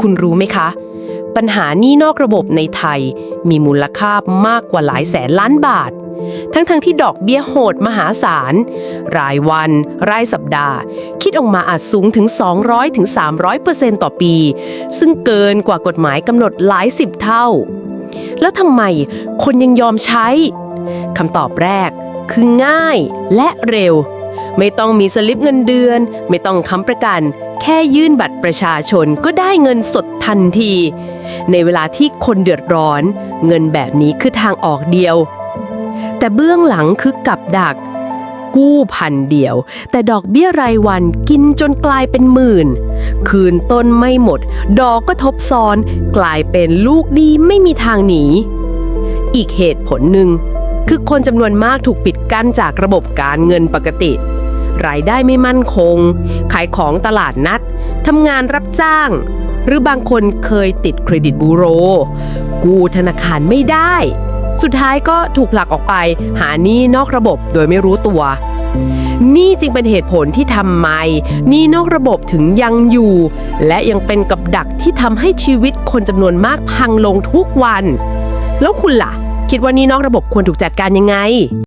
คุณรู้ไหมคะ ปัญหานี้นอกระบบในไทยมีมูลค่ามากกว่าหลายแสนล้านบาท ทั้งๆทที่ดอกเบี้ยโหดมหาศาล รายวัน รายสัปดาห์ คิดออกมาอาจสูงถึง 200ถึง300ต่อปี ซึ่งเกินกว่ากฎหมายกำหนดหลายสิบเท่า แล้วทำไมคนยังยอมใช้คำตอบแรกคือง่ายและเร็ว ไม่ต้องมีสลิปเงินเดือน ไม่ต้องค้ำประกัน แค่ยื่นบัตรประชาชนก็ได้เงินสดทันที ในเวลาที่คนเดือดร้อน เงินแบบนี้คือทางออกเดียว แต่เบื้องหลังคือกับดัก กู้พันเดียว แต่ดอกเบี้ยรายวันกินจนกลายเป็นหมื่น คืนต้นไม่หมด ดอกก็ทบซ้อน กลายเป็นลูกหนี้ไม่มีทางหนีอีกเหตุผลหนึ่งคือคนจำนวนมากถูกปิดกั้นจากระบบการเงินปกติ รายได้ไม่มั่นคง ขายของตลาดนัดทำงานรับจ้าง หรือบางคนเคยติดเครดิตบูโร กู้ธนาคารไม่ได้ สุดท้ายก็ถูกผลักออกไปหาหนี้นอกระบบโดยไม่รู้ตัวนี่จึงเป็นเหตุผลที่ทำไมนี้นอกระบบถึงยังอยู่ และยังเป็นกับดักที่ทำให้ชีวิตคนจำนวนมากพังลงทุกวัน แล้วคุณล่ะ คิดว่านี้นอกระบบควรถูกจัดการยังไง